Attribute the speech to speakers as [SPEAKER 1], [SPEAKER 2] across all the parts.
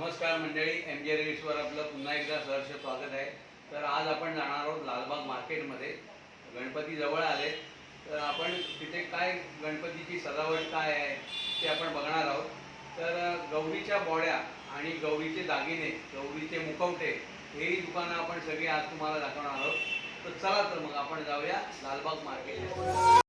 [SPEAKER 1] नमस्कार मंडळी एम जे रील्सवर आपलं पुन्हा एकदा सहर्ष स्वागत आहे. तर आज आपण जाणार आहोत लालबाग मार्केटमध्ये. गणपती जवळ आले. तर आपण तिथे काय गणपतीची सजावट काय आहे ते आपण बघणार आहोत. तर गौरीच्या बॉड्या आणि गौरीचे दागिने गौरीचे मुखवटे हेही दुकानं आपण सगळी आज तुम्हाला दाखवणार आहोत. तर चला तर मग आपण जाऊया Lalbaug market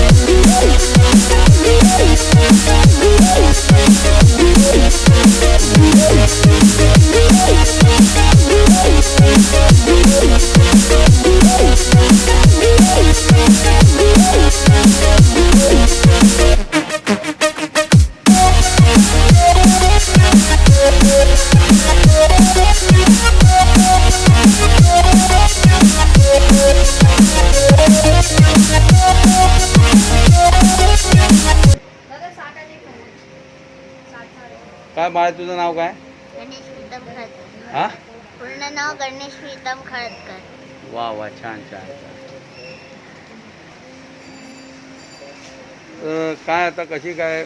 [SPEAKER 1] तुझं नाव काय?
[SPEAKER 2] गणेश प्रीतम खळदकर
[SPEAKER 1] हा?
[SPEAKER 2] पूर्ण नाव गणेश प्रीतम खळदकर
[SPEAKER 1] वा वा छान छान छान. अ, काय आता कशी काय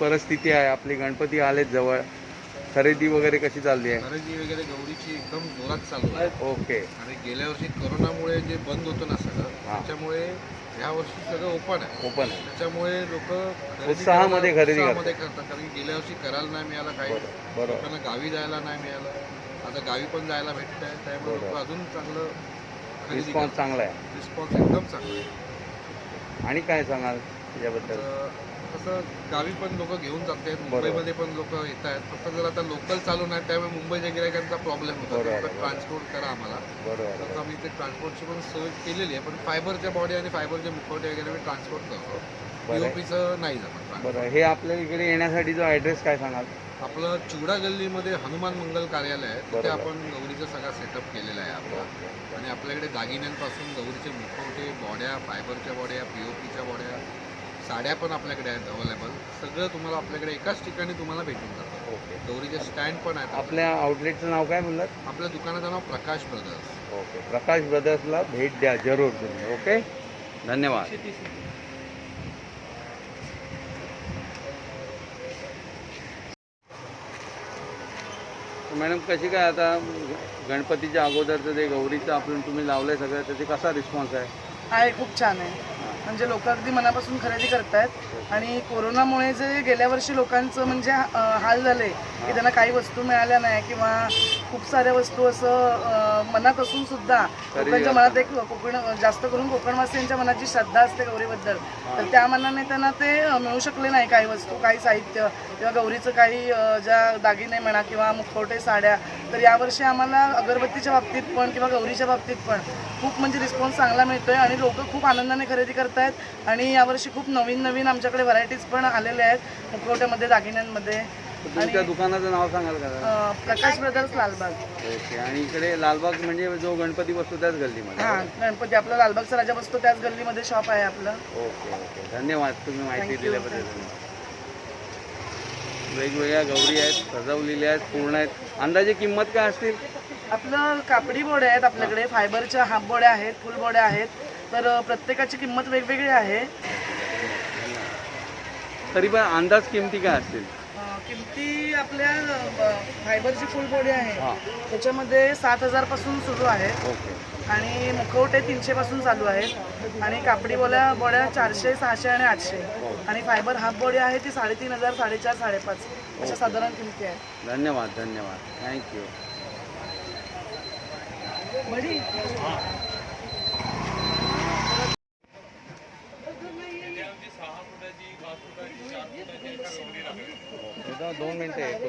[SPEAKER 1] परिस्थिती आहे? आपली गणपती आलेत जवळ. खरेदी वगैरे कशी चालली आहे?
[SPEAKER 3] खरेदी वगैरे गौरीची एकदम जोरात चालू आहे.
[SPEAKER 1] ओके.
[SPEAKER 3] आणि गेल्या वर्षी करोनामुळे जे बंद होतं ना सगळं. त्याच्यामुळे ह्या वर्षी सगळं ओपन आहे.
[SPEAKER 1] ओपन आहे.
[SPEAKER 3] त्याच्यामुळे लोक
[SPEAKER 1] उत्साहामध्ये खरेदी करतात.
[SPEAKER 3] उत्साहामध्ये करतात. कारण की गेल्या वर्षी करायला नाही मिळालं काही. लोकांना गावी जायला नाही मिळालं. आता गावी पण जायला भेटत आहे त्यामुळे लोक. अजून चांगलं खरेदी
[SPEAKER 1] रिस्पॉन्स चांगला आहे.
[SPEAKER 3] रिस्पॉन्स एकदम चांगला आहे.
[SPEAKER 1] आणि काय सांगाल याबद्दल?
[SPEAKER 3] तर कसं गावी पण लोक घेऊन जात आहेत. मुंबईमध्ये पण लोक येत आहेत फक्त जर आता लोकल चालू नाही त्यामुळे मुंबईच्या गिरायकांचा प्रॉब्लेम होता. ट्रान्सपोर्ट करा आम्हाला. तर आम्ही ते ट्रान्सपोर्टची पण सोय केलेली आहे पण फायबरच्या बॉडी आणि फायबरचे मुखवटे वगैरे मी ट्रान्सपोर्ट करतो.
[SPEAKER 1] बरं.
[SPEAKER 3] पीओपीचं नाही जमत
[SPEAKER 1] बरं हे आपल्या इकडे येण्यासाठी जो ॲड्रेस काय सांगाल?
[SPEAKER 3] आपलं चिवडा गल्लीमध्ये हनुमान मंगल कार्यालय आहे तिथे. आपण गौरीचा सगळा सेटअप केलेला आहे आपला. आणि आपल्याकडे दागिन्यांपासून गौरीचे मुखवटे बॉड्या फायबरच्या बॉड्या पीओपीच्या बॉड्या साड्या पण आपल्याकडे आहेत अवेलेबल सगळं तुम्हाला आपल्याकडे एकाच ठिकाणी तुम्हाला भेटून जातं.
[SPEAKER 1] ओके.
[SPEAKER 3] गौरीचे स्टँड पण आहेत
[SPEAKER 1] आपल्या आउटलेटचं नाव काय म्हणलात?
[SPEAKER 3] आपल्या दुकानाचं नाव प्रकाश ब्रदर्स
[SPEAKER 1] ओके. प्रकाश ब्रदर्सला भेट द्या जरूर तुम्ही ओके? धन्यवाद. मॅडम कशी काय आता गणपतीच्या अगोदरचं जे गौरीचं आपण तुम्ही लावलंय सगळं त्याचे कसा रिस्पॉन्स आहे?
[SPEAKER 4] आहे खूप छान आहे. म्हणजे लोक अगदी मनापासून खरेदी करतायत. आणि कोरोनामुळे जे गेल्या वर्षी लोकांचं म्हणजे हाल झाले की त्यांना काही वस्तू मिळाल्या नाही किंवा खूप साऱ्या वस्तू असं मनात असून सुद्धा लोकांच्या मनात एक कोकण जास्त करून कोकणवासियांच्या मनात जी श्रद्धा असते गौरीबद्दल तर त्या मनाने त्यांना ते मिळू शकले नाही काही वस्तू काही साहित्य किंवा गौरीचं काही ज्या दागिने म्हणा किंवा मुखवटे साड्या तर यावर्षी आम्हाला अगरबत्तीच्या बाबतीत पण किंवा गौरीच्या बाबतीत पण खूप म्हणजे रिस्पॉन्स चांगला मिळतोय आणि लोक खूप आनंदाने खरेदी करतायत. आणि यावर्षी खूप नवीन नवीन आमच्याकडे व्हरायटीज पण आलेल्या आहेत. मुखवट्यामध्ये दागिन्यांमध्ये.
[SPEAKER 1] तुमच्या दुकानाचं नाव सांगाल का?
[SPEAKER 4] प्रकाश ब्रदर्स लालबाग.
[SPEAKER 1] ओके. आणि इकडे लालबाग म्हणजे जो गणपती बसतो त्याच गल्लीमध्ये.
[SPEAKER 4] हां गणपती. आपला लालबागचा राजा बसतो त्याच गल्लीमध्ये शॉप आहे आपलं.
[SPEAKER 1] Okay okay. धन्यवाद तुम्ही माहिती. दिल्याबद्दल. वेगवेगळ्या गौरी आहेत सजवलेल्या आहेत पूर्ण आहेत. अंदाजे किंमत काय असतील?
[SPEAKER 4] आपलं कापडी बोड्या आहेत आपल्याकडे. फायबरच्या हाफ बोड्या आहेत फुल बोड्या आहेत. तर प्रत्येकाची किंमत वेगवेगळी आहे.
[SPEAKER 1] तरी पण अंदाज किमती काय असतील?
[SPEAKER 4] अं, किमती आपल्या अं, फायबरची फुल बॉडी आहे.
[SPEAKER 1] हां.
[SPEAKER 4] त्याच्यामध्ये सात हजारपासून सुरू आहे.
[SPEAKER 1] ओके.
[SPEAKER 4] आणि मुखवटे तीनशे पासून चालू आहेत. आणि कापडी बोल्या बॉड्या चारशे सहाशे आणि आठशे. आणि फायबर हाफ बॉडी आहे ती साडेतीन हजार साडेचार साडेपाच. अशा साधारण किमती आहेत.
[SPEAKER 1] धन्यवाद धन्यवाद. Thank you
[SPEAKER 4] buddy?
[SPEAKER 1] दोन मिनिटं येतो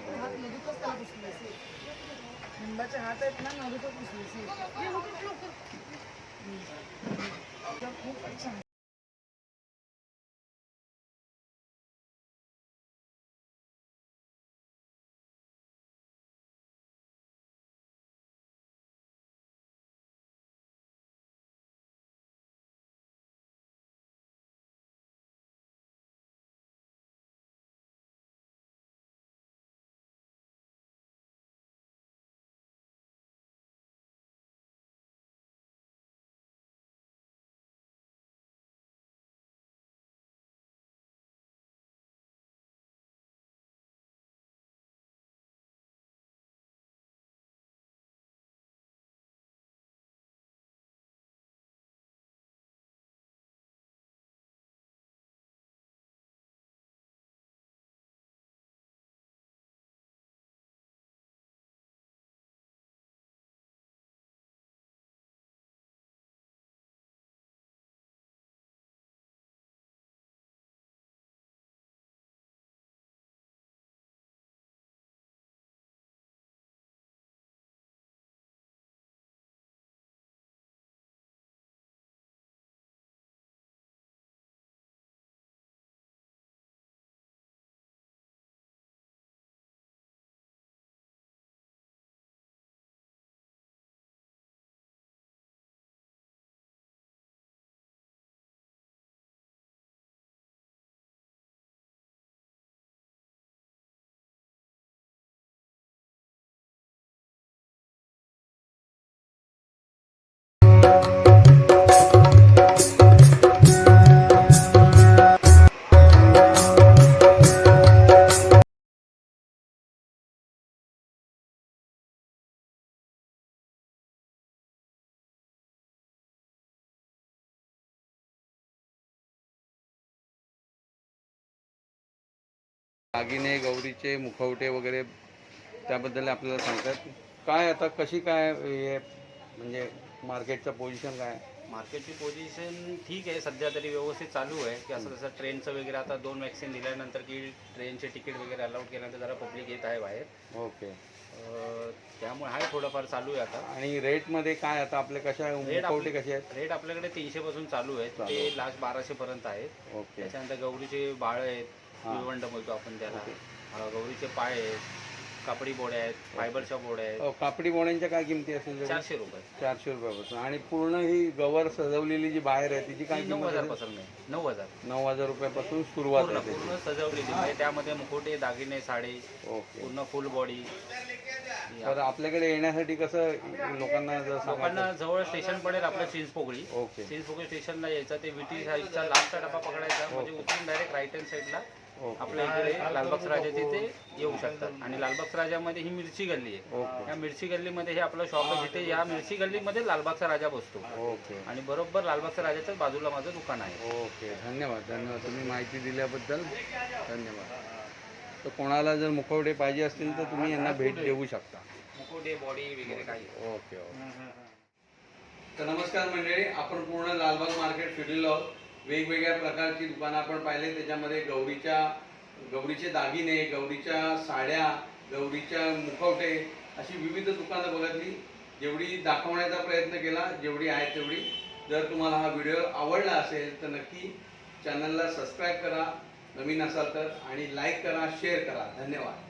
[SPEAKER 4] लिंबाचे हात आहेत ना. खूप छान दागिने गौरीचे मुखवटे वगैरे त्याबद्दल आपल्याला सांगतात. काय आता कशी काय हे म्हणजे मार्केटचं पोझिशन काय?
[SPEAKER 5] मार्केटची पोझिशन ठीक आहे सध्या तरी व्यवस्थित चालू आहे. की असं जसं ट्रेनचं वगैरे आता दोन वॅक्सिन दिल्यानंतर की ट्रेनचे तिकीट वगैरे अलाउड केल्यानंतर जरा पब्लिक येत आहे बाहेर.
[SPEAKER 1] ओके.
[SPEAKER 5] अं, त्यामुळे आहे थोडंफार चालू आहे आता.
[SPEAKER 1] आणि रेटमध्ये काय आता आपले कशा
[SPEAKER 5] रेट
[SPEAKER 1] मुखवटे कसे आहेत?
[SPEAKER 5] रेट आपल्याकडे तीनशे पासून चालू आहेत.
[SPEAKER 1] चालू
[SPEAKER 5] ते
[SPEAKER 1] आहे.
[SPEAKER 5] लास्ट बाराशे पर्यंत आहेत.
[SPEAKER 1] ओके.
[SPEAKER 5] त्याच्यानंतर गौरीचे बाळ आहेत.
[SPEAKER 1] हां.
[SPEAKER 5] विवंड बोलतो आपण त्याला. अं, गौरीचे पाय आहेत कापडी बोड्या आहेत फायबरच्या बोड्या आहेत.
[SPEAKER 1] अहो, कापडी बोण्यांच्या काय किमती असतील त्याच्या?
[SPEAKER 5] चारशे रुपये.
[SPEAKER 1] चारशे रुपयापासून. आणि पूर्ण ही गवर सजवलेली जी बाहेर आहे तिची काय
[SPEAKER 5] ती नऊ
[SPEAKER 1] किंमत
[SPEAKER 5] हजार
[SPEAKER 1] असेल?
[SPEAKER 5] पासून नाही. नऊ हजार
[SPEAKER 1] नऊ हजार रुपयापासून सुरुवात
[SPEAKER 5] पूर्ण
[SPEAKER 1] आहे त्याची.
[SPEAKER 5] पूर्ण सजवलेली. म्हणजे त्यामध्ये मुखोटे दागिने साडी
[SPEAKER 1] ओके.
[SPEAKER 5] पूर्ण फुल बॉडी
[SPEAKER 1] तर आपल्याकडे येण्यासाठी कसं लोकांना जर
[SPEAKER 5] लोकांना जवळ स्टेशन पडेल आपलं चिंचपोकळी
[SPEAKER 1] ओके.
[SPEAKER 5] चिंचपोकळी स्टेशनला यायचं. ते विटी साईडचा लास्टचा डबा पकडायचा. म्हणजे उतरून डायरेक्ट राईट हँड साईडला आपल्या इकडे लालबागच्या राजाचे ते येऊ शकतात. आणि लालबागच्या राजामध्ये ही मिरची गल्ली आहे.
[SPEAKER 3] ओके
[SPEAKER 5] या मिरची गल्लीमध्ये हे आपलं शॉप आहे. जिथे या मिरची गल्लीमध्ये लालबागचा राजा बसतो.
[SPEAKER 3] ओके.
[SPEAKER 5] आणि बरोबर लालबागच्या राजाच्याच बाजूला माझं दुकान आहे.
[SPEAKER 1] ओके. धन्यवाद. धन्यवाद. तुम्ही माहिती दिल्याबद्दल धन्यवाद. तर कोणाला जर मुखवटे पाहिजे असतील तर तुम्ही यांना भेट देऊ शकता.
[SPEAKER 5] मुकोटे बॉडी वगैरे काही.
[SPEAKER 1] Okay okay. तर नमस्कार मंडळी. आपण पूर्ण लालबाग मार्केट फिरलेलो आहोत. वेगवेगळ्या प्रकारची दुकानं आपण पाहिले. त्याच्यामध्ये गौरीच्या गौरीचे दागिने गौरीच्या साड्या गौरीच्या मुखवटे अशी विविध दुकानं बघितली. जेवढी दाखवण्याचा प्रयत्न केला जेवढी आहे तेवढी. जर तुम्हाला हा व्हिडिओ आवडला असेल तर नक्की चॅनलला सबस्क्राईब करा. नवीन असाल तर आणि लाईक करा शेअर करा. धन्यवाद.